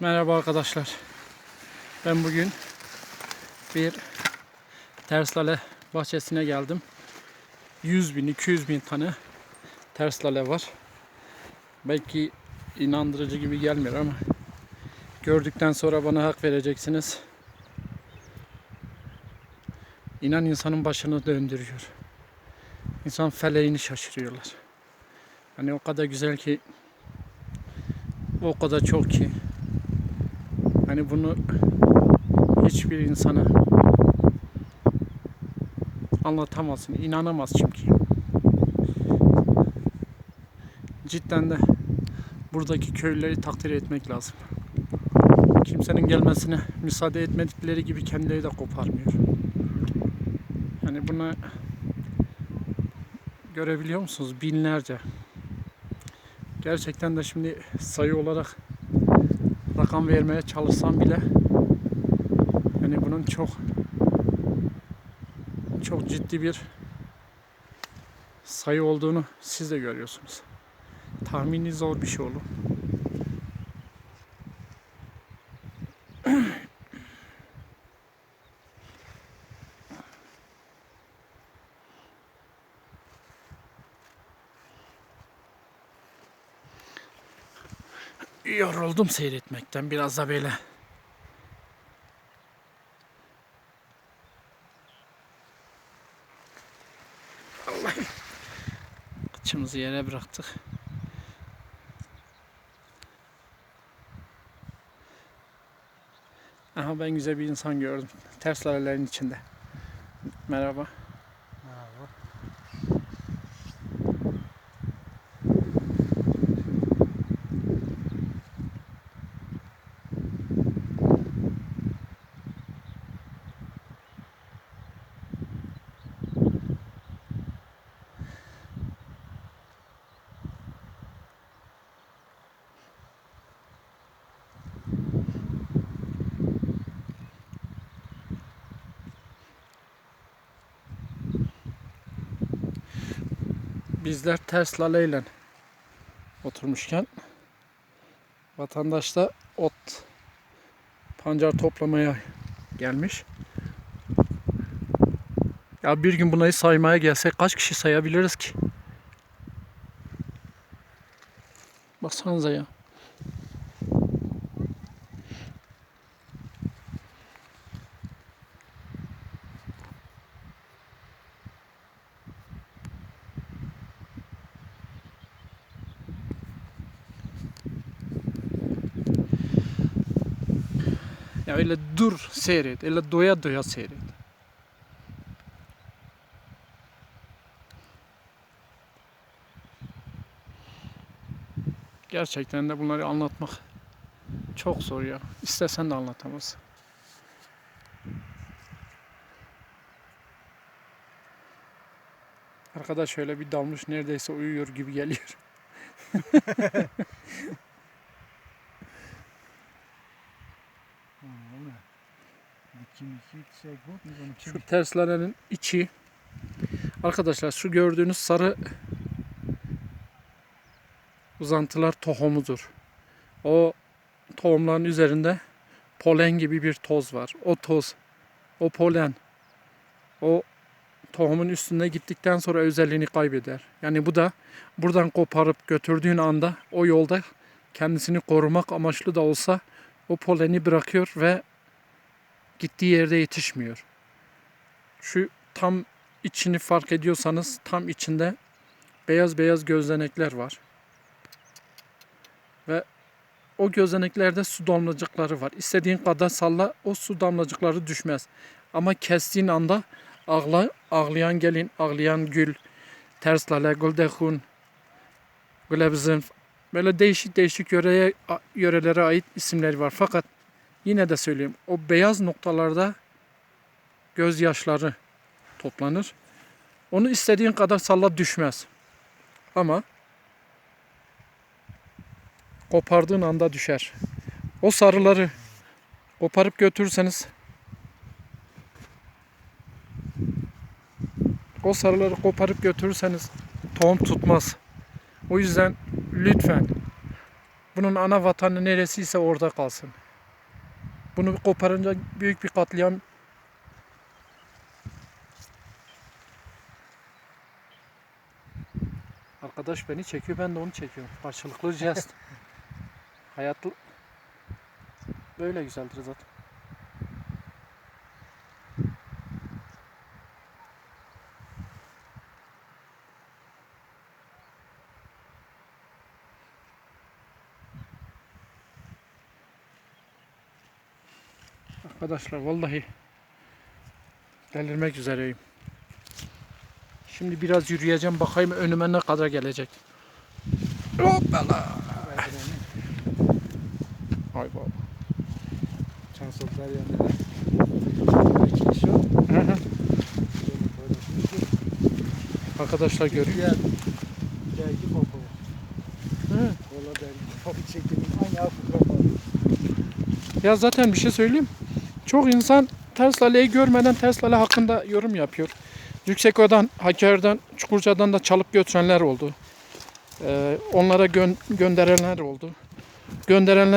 Merhaba arkadaşlar. Ben bugün bir terslale bahçesine geldim. 100 bin, 200 bin tane terslale var. Belki inandırıcı gibi gelmiyor ama gördükten sonra bana hak vereceksiniz. İnan insanın başını döndürüyor. İnsan feleğini şaşırıyorlar. Hani o kadar güzel ki o kadar çok ki Hani bunu hiçbir insana anlatamazsın, inanamaz çünkü. Cidden de buradaki köylüleri takdir etmek lazım. Kimsenin gelmesine müsaade etmedikleri gibi kendileri de koparmıyor. Yani buna görebiliyor musunuz? Binlerce. Gerçekten de şimdi sayı olarak rakam vermeye çalışsam bile yani bunun çok çok ciddi bir sayı olduğunu siz de görüyorsunuz. Tahmini zor bir şey olur. Yoruldum seyretmekten biraz da böyle. Allah'ım. Kıçımızı yere bıraktık. Aha ben güzel bir insan gördüm. Ters lalelerin içinde. Merhaba. Bizler ters laleyle oturmuşken vatandaş da ot pancar toplamaya gelmiş. Ya bir gün bunları saymaya gelsek kaç kişi sayabiliriz ki? Baksanıza ya. Ya öyle dur seyret. Öyle doya doya seyret. Gerçekten de bunları anlatmak çok zor ya. İstesen de anlatamazsın. Arkadaş şöyle bir dalmış neredeyse uyuyor gibi geliyor. Öyle. Dikim iki şey bu. Biz onu Şu terslanenin içi arkadaşlar şu gördüğünüz sarı uzantılar tohumudur. O tohumların üzerinde polen gibi bir toz var. O toz, o polen, o tohumun üstünde gittikten sonra özelliğini kaybeder. Yani bu da buradan koparıp götürdüğün anda o yolda kendisini korumak amaçlı da olsa o poleni bırakıyor ve gittiği yerde yetişmiyor. Şu tam içini fark ediyorsanız tam içinde beyaz beyaz gözlenekler var. Ve o gözleneklerde su damlacıkları var. İstediğin kadar salla o su damlacıkları düşmez. Ama kestiğin anda ağla, ağlayan gelin, ağlayan gül, ters lale, güldehun, gülebzin böyle değişik değişik yöreye, yörelere ait isimleri var. Fakat yine de söyleyeyim o beyaz noktalarda gözyaşları toplanır. Onu istediğin kadar salla düşmez. Ama kopardığın anda düşer. O sarıları koparıp götürürseniz o sarıları koparıp götürürseniz tohum tutmaz. O yüzden lütfen Bunun ana vatanı neresiyse orada kalsın. Bunu koparınca büyük bir katliam Arkadaş beni çekiyor ben de onu çekiyorum. Karşılıklı jest. Hayat böyle güzeldir zaten. Arkadaşlar vallahi delirmek üzereyim. Şimdi biraz yürüyeceğim bakayım önüme ne kadar gelecek. Hoppala. Ay baba. Çansoklar yanında. Arkadaşlar görüyor. Dergi kopu. Hı. Valla dergi kopu çektiğimiz aynı Afrika. Ya zaten bir şey söyleyeyim. Çok insan ters laleyi görmeden ters lale hakkında yorum yapıyor. Yüksekova'dan, Hakkari'den, Çukurca'dan da çalıp götürenler oldu. Ee, onlara gön- gönderenler oldu. Gönderenler